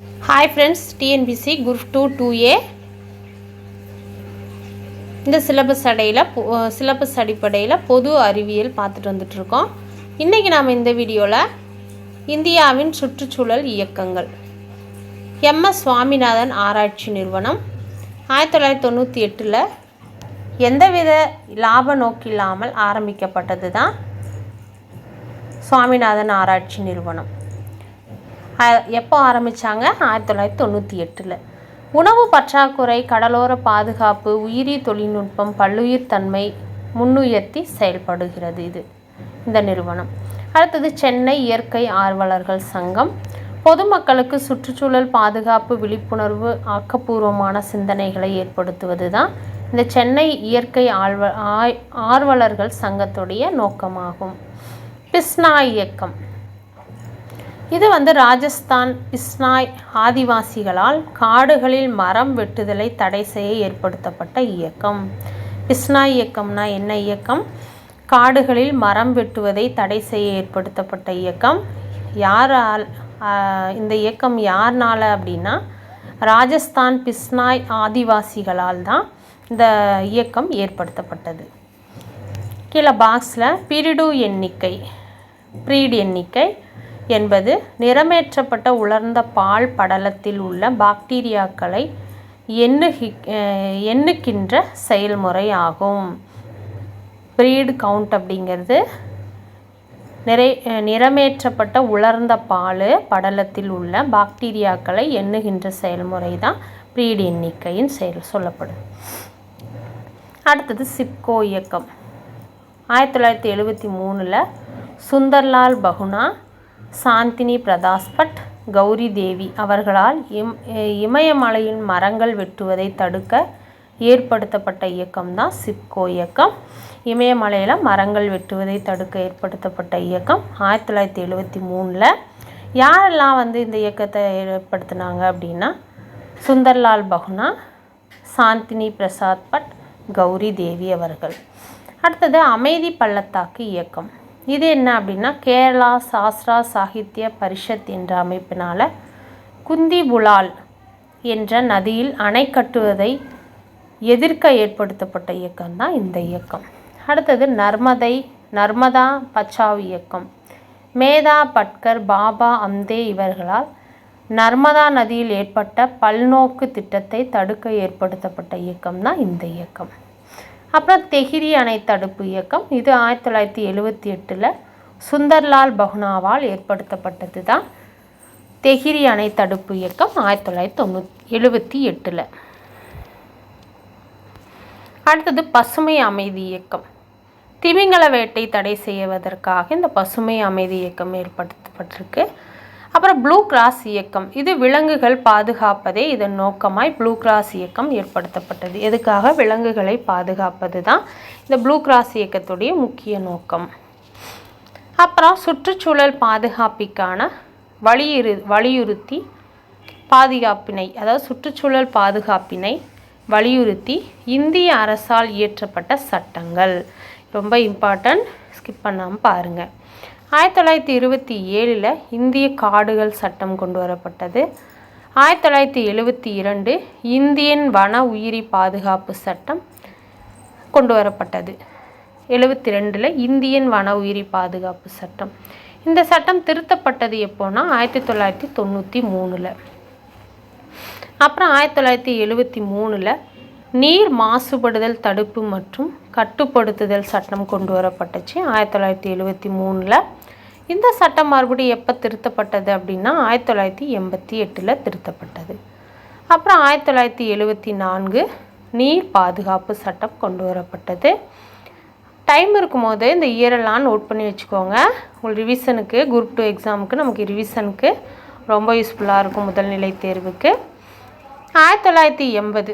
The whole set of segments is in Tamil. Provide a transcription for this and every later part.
Hi friends TNPSC group two two A இந்த சிலபஸ் அடையில் சிலபஸ் அடிப்படையில் பொது அறிவியல் பார்த்துட்டு வந்துட்ருக்கோம் இன்றைக்கி நாம் இந்த வீடியோவில் இந்தியாவின் சுற்றுச்சூழல் இயக்கங்கள். எம்எஸ் சுவாமிநாதன் ஆராய்ச்சி நிறுவனம் ஆயிரத்தி தொள்ளாயிரத்தி தொண்ணூற்றி எட்டில் எந்தவித லாப நோக்கில்லாமல் ஆரம்பிக்கப்பட்டது தான் சுவாமிநாதன் ஆராய்ச்சி நிறுவனம். எப்போ ஆரம்பித்தாங்க ஆயிரத்தி தொள்ளாயிரத்தி தொண்ணூற்றி எட்டில். உணவு பற்றாக்குறை கடலோர பாதுகாப்பு உயிரி தொழில்நுட்பம் பல்லுயிர் தன்மை முன்னுயர்த்தி செயல்படுகிறது இது. இந்த நிறுவனம். அடுத்தது சென்னை இயற்கை ஆர்வலர்கள் சங்கம். பொதுமக்களுக்கு சுற்றுச்சூழல் பாதுகாப்பு விழிப்புணர்வு ஆக்கப்பூர்வமான சிந்தனைகளை ஏற்படுத்துவது தான் இந்த சென்னை இயற்கை ஆழ்வ ஆர்வலர்கள் சங்கத்துடைய நோக்கமாகும். பிஸ்னா இயக்கம். இது வந்து ராஜஸ்தான் பிஸ்னாய் ஆதிவாசிகளால் காடுகளில் மரம் வெட்டுதலை தடை செய்ய ஏற்படுத்தப்பட்ட இயக்கம். பிஸ்னாய் இயக்கம்னா என்ன இயக்கம்? காடுகளில் மரம் வெட்டுவதை தடை செய்ய ஏற்படுத்தப்பட்ட இயக்கம். யாரால் இந்த இயக்கம் யார்னால அப்படின்னா ராஜஸ்தான் பிஸ்னாய் ஆதிவாசிகளால் தான் இந்த இயக்கம் ஏற்படுத்தப்பட்டது. கீழே பாக்ஸில் பிரிடு எண்ணிக்கை ப்ரீட் எண்ணிக்கை. என்பது நிறமேற்றப்பட்ட உலர்ந்த பால் படலத்தில் உள்ள பாக்டீரியாக்களை எண்ணுகி எண்ணுக்கின்ற எண்ணுகின்ற செயல்முறை ஆகும். ப்ரீடு கவுண்ட் அப்படிங்கிறது நிறை நிறமேற்றப்பட்ட உலர்ந்த பால் படலத்தில் உள்ள பாக்டீரியாக்களை எண்ணுகின்ற செயல்முறை தான் ப்ரீட் எண்ணிக்கையின் செயல் சொல்லப்படும். அடுத்தது சிப்கோ இயக்கம். ஆயிரத்தி தொள்ளாயிரத்தி எழுபத்தி மூணில் சுந்தர்லால் பகுனா சாந்தினி பிரதாஸ் பட் கௌரி தேவி அவர்களால் இம் இமயமலையின் மரங்கள் வெட்டுவதை தடுக்க ஏற்படுத்தப்பட்ட இயக்கம் தான் சிப்கோ இயக்கம். இமயமலையில் மரங்கள் வெட்டுவதை தடுக்க ஏற்படுத்தப்பட்ட இயக்கம் ஆயிரத்தி தொள்ளாயிரத்தி எழுபத்தி மூணில். யாரெல்லாம் வந்து இந்த இயக்கத்தை ஏற்படுத்தினாங்க அப்படின்னா சுந்தர்லால் பகுனா சாந்தினி பிரசாத் பட் கௌரி தேவி அவர்கள். அடுத்தது அமைதி பள்ளத்தாக்கு இயக்கம். இது என்ன அப்படின்னா கேரளா சாஸ்திரா சாகித்ய பரிஷத் என்ற அமைப்பினால் குந்தி புலால் என்ற நதியில் அணை கட்டுவதை எதிர்க்க ஏற்படுத்தப்பட்ட இயக்கம் தான் இந்த இயக்கம். அடுத்தது நர்மதை நர்மதா பச்சாவ் இயக்கம். மேதா பட்கர் பாபா அம்தே இவர்களால் நர்மதா நதியில் ஏற்பட்ட பல்நோக்கு திட்டத்தை தடுக்க ஏற்படுத்தப்பட்ட இயக்கம் தான் இந்த இயக்கம். அப்புறம் தெஹிரி அணை தடுப்பு இயக்கம். இது ஆயிரத்தி தொள்ளாயிரத்தி எழுபத்தி எட்டில் சுந்தர்லால் பகுனாவால் ஏற்படுத்தப்பட்டது தான் தெஹிரி அணை தடுப்பு இயக்கம் ஆயிரத்தி தொள்ளாயிரத்தி தொண்ணூற்றி எழுபத்தி எட்டில். அடுத்தது பசுமை அமைதி இயக்கம். திமிங்கல வேட்டை தடை செய்வதற்காக இந்த பசுமை அமைதி இயக்கம் ஏற்படுத்தப்பட்டிருக்கு. அப்புறம் ப்ளூ கிராஸ் இயக்கம். இது விலங்குகள் பாதுகாப்பதே இதன் நோக்கமாய் ப்ளூ கிராஸ் இயக்கம் ஏற்படுத்தப்பட்டது. எதுக்காக? விலங்குகளை பாதுகாப்பது தான் இந்த ப்ளூ கிராஸ் இயக்கத்துடைய முக்கிய நோக்கம். அப்புறம் சுற்றுச்சூழல் பாதுகாப்பிற்கான வலியுறு வலியுறுத்தி பாதுகாப்பினை அதாவது சுற்றுச்சூழல் பாதுகாப்பினை வலியுறுத்தி இந்திய அரசால் இயற்றப்பட்ட சட்டங்கள். ரொம்ப இம்பார்ட்டன்ட் ஸ்கிப் பண்ணாமல் பாருங்கள் ஆயிரத்தி தொள்ளாயிரத்தி இருபத்தி ஏழில் இந்திய காடுகள் சட்டம் கொண்டு வரப்பட்டது. ஆயிரத்தி தொள்ளாயிரத்தி எழுபத்தி இரண்டு இந்தியன் வன உயிரி பாதுகாப்பு சட்டம் கொண்டு வரப்பட்டது. எழுபத்தி ரெண்டில் இந்தியன் வன உயிரி பாதுகாப்பு சட்டம். இந்த சட்டம் திருத்தப்பட்டது எப்போனா ஆயிரத்தி தொள்ளாயிரத்தி தொண்ணூற்றி மூணில். அப்புறம் ஆயிரத்தி தொள்ளாயிரத்தி எழுபத்தி மூணில் நீர் மாசுபடுதல் தடுப்பு மற்றும் கட்டுப்படுத்துதல் சட்டம் கொண்டு வரப்பட்டுச்சு. ஆயிரத்தி தொள்ளாயிரத்தி எழுபத்தி மூணில் இந்த சட்டம் மறுபடியும் எப்போ திருத்தப்பட்டது அப்படின்னா ஆயிரத்தி தொள்ளாயிரத்தி எண்பத்தி எட்டில் திருத்தப்பட்டது. அப்புறம் ஆயிரத்தி தொள்ளாயிரத்தி எழுபத்தி நான்கு நீர் பாதுகாப்பு சட்டம் கொண்டு வரப்பட்டது. டைம் இருக்கும்போது இந்த இயரெல்லாம் நோட் பண்ணி வச்சுக்கோங்க. உங்கள் ரிவிஷனுக்கு குரூப் டூ எக்ஸாமுக்கு நமக்கு ரிவிஷனுக்கு ரொம்ப யூஸ்ஃபுல்லாக இருக்கும் முதல்நிலை தேர்வுக்கு. ஆயிரத்தி தொள்ளாயிரத்தி எண்பது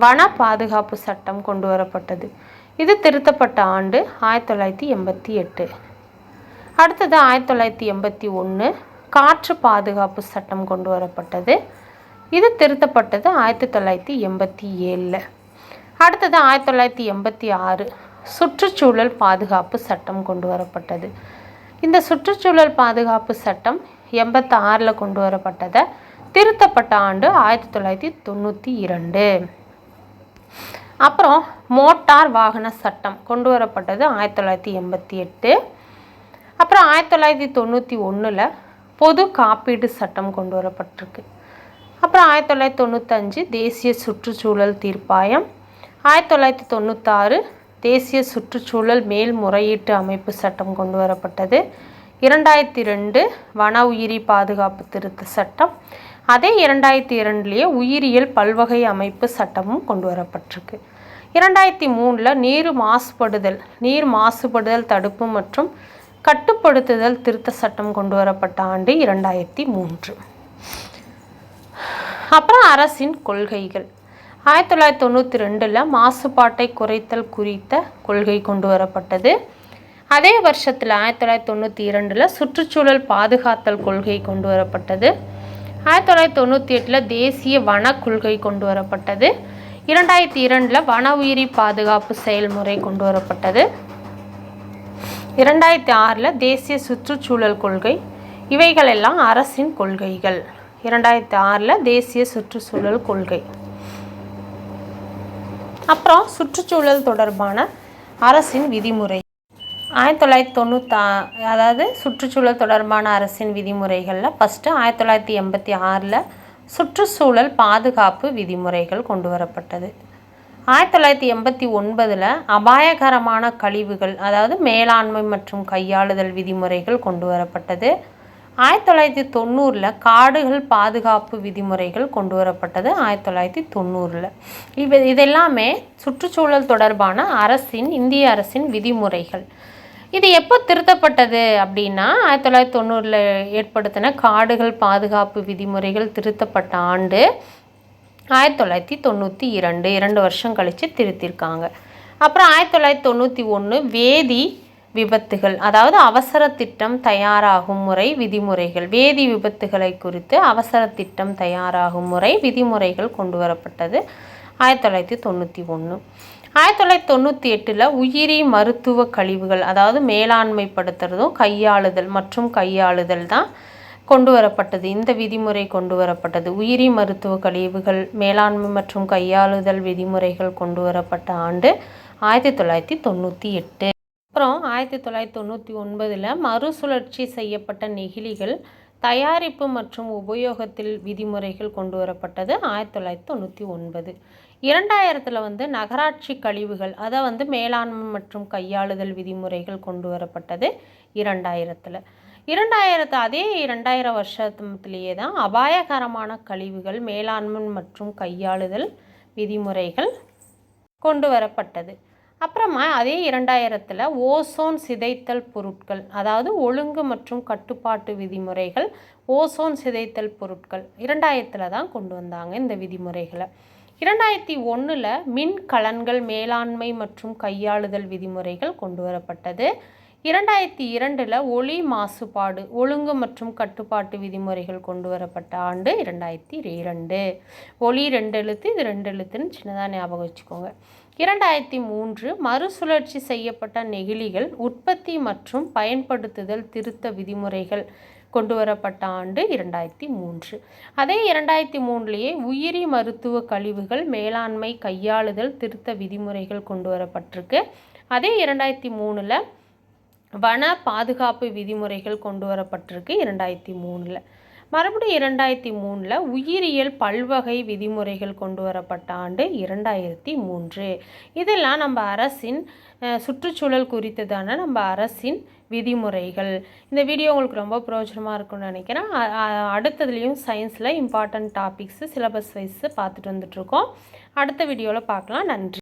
வன பாதுகாப்பு சட்டம் கொண்டு வரப்பட்டது. இது திருத்தப்பட்ட ஆண்டு ஆயிரத்தி தொள்ளாயிரத்தி எண்பத்தி எட்டு. அடுத்தது ஆயிரத்தி தொள்ளாயிரத்தி எண்பத்தி ஒன்று காற்று பாதுகாப்பு சட்டம் கொண்டு வரப்பட்டது. இது திருத்தப்பட்டது ஆயிரத்தி தொள்ளாயிரத்தி எண்பத்தி ஏழில் அடுத்தது ஆயிரத்தி தொள்ளாயிரத்தி எண்பத்தி ஆறு சுற்றுச்சூழல் பாதுகாப்பு சட்டம் கொண்டு வரப்பட்டது. இந்த சுற்றுச்சூழல் பாதுகாப்பு சட்டம் எண்பத்தாறில் கொண்டு வரப்பட்டதை திருத்தப்பட்ட ஆண்டு ஆயிரத்தி தொள்ளாயிரத்தி தொண்ணூற்றி இரண்டு. அப்புறம் மோட்டார் வாகன சட்டம் கொண்டு வரப்பட்டது ஆயிரத்தி தொள்ளாயிரத்தி எண்பத்தி எட்டு. அப்புறம் ஆயிரத்தி தொள்ளாயிரத்தி தொண்ணூற்றி ஒன்றில் பொது காப்பீடு சட்டம் கொண்டு வரப்பட்டிருக்கு. அப்புறம் ஆயிரத்தி தொள்ளாயிரத்தி தொண்ணூத்தஞ்சு தேசிய சுற்றுச்சூழல் தீர்ப்பாயம். ஆயிரத்தி தொள்ளாயிரத்தி தொண்ணூத்தாறு தேசிய சுற்றுச்சூழல் மேல்முறையீட்டு அமைப்பு சட்டம் கொண்டு வரப்பட்டது. இரண்டாயிரத்தி ரெண்டு வன உயிரி பாதுகாப்பு திருத்த சட்டம். அதே இரண்டாயிரத்தி இரண்டுலேயே உயிரியல் பல்வகை அமைப்பு சட்டமும் கொண்டு வரப்பட்டிருக்கு. இரண்டாயிரத்தி மூணில் நீர் மாசுபடுதல் நீர் மாசுபடுதல் தடுப்பு மற்றும் கட்டுப்படுத்துதல் திருத்த சட்டம் கொண்டு வரப்பட்ட ஆண்டு இரண்டாயிரத்தி மூன்று. அப்புறம் அரசின் கொள்கைகள். ஆயிரத்தி தொள்ளாயிரத்தி தொண்ணூற்றி ரெண்டில் மாசுபாட்டை குறைத்தல் குறித்த கொள்கை கொண்டு வரப்பட்டது. அதே வருஷத்தில் ஆயிரத்தி தொள்ளாயிரத்தி தொண்ணூற்றி இரண்டில் சுற்றுச்சூழல் பாதுகாத்தல் கொள்கை கொண்டு வரப்பட்டது. ஆயிரத்தி தொள்ளாயிரத்தி தொண்ணூற்றி எட்டில் தேசிய வன கொள்கை கொண்டு வரப்பட்டது. இரண்டாயிரத்தி இரண்டில் வன உயிரி பாதுகாப்பு செயல்முறை கொண்டு வரப்பட்டது. இரண்டாயிரத்தி ஆறில் தேசிய சுற்றுச்சூழல் கொள்கை. இவைகளெல்லாம் அரசின் கொள்கைகள். இரண்டாயிரத்தி ஆறில் தேசிய சுற்றுச்சூழல் கொள்கை. அப்புறம் சுற்றுச்சூழல் தொடர்பான அரசின் விதிமுறை. ஆயிரத்தி தொள்ளாயிரத்தி தொண்ணூற்றா அதாவது சுற்றுச்சூழல் தொடர்பான அரசின் விதிமுறைகளில் ஃபஸ்ட்டு ஆயிரத்தி தொள்ளாயிரத்தி எண்பத்தி ஆறில் சுற்றுச்சூழல் பாதுகாப்பு விதிமுறைகள் கொண்டு வரப்பட்டது ஆயிரத்தி தொள்ளாயிரத்தி எண்பத்தி ஒன்பதில் அபாயகரமான கழிவுகள் அதாவது மேலாண்மை மற்றும் கையாளுதல் விதிமுறைகள் கொண்டு வரப்பட்டது ஆயிரத்தி தொள்ளாயிரத்தி தொண்ணூறில் காடுகள் பாதுகாப்பு விதிமுறைகள் கொண்டு வரப்பட்டது ஆயிரத்தி தொள்ளாயிரத்தி தொண்ணூறில். இவ இதெல்லாமே சுற்றுச்சூழல் தொடர்பான அரசின் இந்திய அரசின் விதிமுறைகள். இது எப்போ திருத்தப்பட்டது அப்படின்னா ஆயிரத்தி தொள்ளாயிரத்தி தொண்ணூறில் ஏற்படுத்தின காடுகள் பாதுகாப்பு விதிமுறைகள் திருத்தப்பட்ட ஆண்டு ஆயிரத்தி தொள்ளாயிரத்தி தொண்ணூற்றி இரண்டு இரண்டு வருஷம் கழித்து திருத்திருக்காங்க. அப்புறம் ஆயிரத்தி தொள்ளாயிரத்தி தொண்ணூற்றி ஒன்று வேதி விபத்துகள் அதாவது அவசர திட்டம் தயாராகும் முறை விதிமுறைகள் வேதி விபத்துகளை குறித்து அவசர திட்டம் தயாராகும் முறை விதிமுறைகள் கொண்டு வரப்பட்டது ஆயிரத்தி தொள்ளாயிரத்தி தொண்ணூற்றி ஒன்று. ஆயிரத்தி தொள்ளாயிரத்தி தொண்ணூற்றி எட்டில் உயிரி மருத்துவ கழிவுகள் அதாவது மேலாண்மைப்படுத்துறதும் கையாளுதல் மற்றும் கையாளுதல் தான் கொண்டு வரப்பட்டது. இந்த விதிமுறை கொண்டு வரப்பட்டது. உயிரி மருத்துவ கழிவுகள் மேலாண்மை மற்றும் கையாளுதல் விதிமுறைகள் கொண்டு வரப்பட்ட ஆண்டு ஆயிரத்தி தொள்ளாயிரத்தி தொண்ணூற்றி எட்டு. அப்புறம் ஆயிரத்தி தொள்ளாயிரத்தி தொண்ணூற்றி ஒன்பதில் மறுசுழற்சி செய்யப்பட்ட நெகிழிகள் தயாரிப்பு மற்றும் உபயோகத்தில் விதிமுறைகள் கொண்டு வரப்பட்டது ஆயிரத்தி தொள்ளாயிரத்தி தொண்ணூற்றி ஒன்பது. இரண்டாயிரத்தில் வந்து நகராட்சி கழிவுகள் அதை வந்து மேலாண்மை மற்றும் கையாளுதல் விதிமுறைகள் கொண்டு வரப்பட்டது இரண்டாயிரத்தில். இரண்டாயிரத்து அதே இரண்டாயிரம் வருஷத்துலேயே தான் அபாயகரமான கழிவுகள் மேலாண்மை மற்றும் கையாளுதல் விதிமுறைகள் கொண்டு வரப்பட்டது. அப்புறமா அதே இரண்டாயிரத்தில் ஓசோன் சிதைத்தல் பொருட்கள் அதாவது ஒழுங்கு மற்றும் கட்டுப்பாட்டு விதிமுறைகள் ஓசோன் சிதைத்தல் பொருட்கள் இரண்டாயிரத்தில் தான் கொண்டு வந்தாங்க இந்த விதிமுறைகளை. இரண்டாயிரத்தி ஒன்றில் மின் கலன்கள் மேலாண்மை மற்றும் கையாளுதல் விதிமுறைகள் கொண்டு வரப்பட்டது. இரண்டாயிரத்தி இரண்டில் ஒளி மாசுபாடு ஒழுங்கு மற்றும் கட்டுப்பாட்டு விதிமுறைகள் கொண்டு வரப்பட்ட ஆண்டு இரண்டாயிரத்தி இரண்டு. ஒளி ரெண்டு எழுத்து இது ரெண்டு எழுத்துன்னு சின்னதாக ஞாபகம் வச்சுக்கோங்க. இரண்டாயிரத்தி மூன்று மறுசுழற்சி செய்யப்பட்ட நெகிழிகள் உற்பத்தி மற்றும் பயன்படுத்துதல் திருத்த விதிமுறைகள் கொண்டு வரப்பட்ட ஆண்டு இரண்டாயிரத்தி மூன்று. அதே இரண்டாயிரத்தி மூணுலேயே உயிரி மருத்துவ கழிவுகள் மேலாண்மை கையாளுதல் திருத்த விதிமுறைகள் கொண்டு வரப்பட்டிருக்கு அதே இரண்டாயிரத்தி மூணில் வன பாதுகாப்பு விதிமுறைகள் கொண்டு வரப்பட்டிருக்கு இரண்டாயிரத்தி மூணில். மறுபடியும் இரண்டாயிரத்தி மூணில் உயிரியல் பல்வகை விதிமுறைகள் கொண்டு வரப்பட்ட ஆண்டு இரண்டாயிரத்தி மூன்று. இதெல்லாம் நம்ம அரசின் சுற்றுச்சூழல் குறித்ததான நம்ம அரசின் விதிமுறைகள். இந்த வீடியோ உங்களுக்கு ரொம்ப பிரயோஜனமாக இருக்கும்னு நினைக்கிறேன். அடுத்ததுலேயும் சயின்ஸில் இம்பார்ட்டண்ட் டாபிக்ஸு சிலபஸ் வைஸு பார்த்துட்டு வந்துட்ருக்கோம் அடுத்த வீடியோவில் பார்க்கலாம். நன்றி.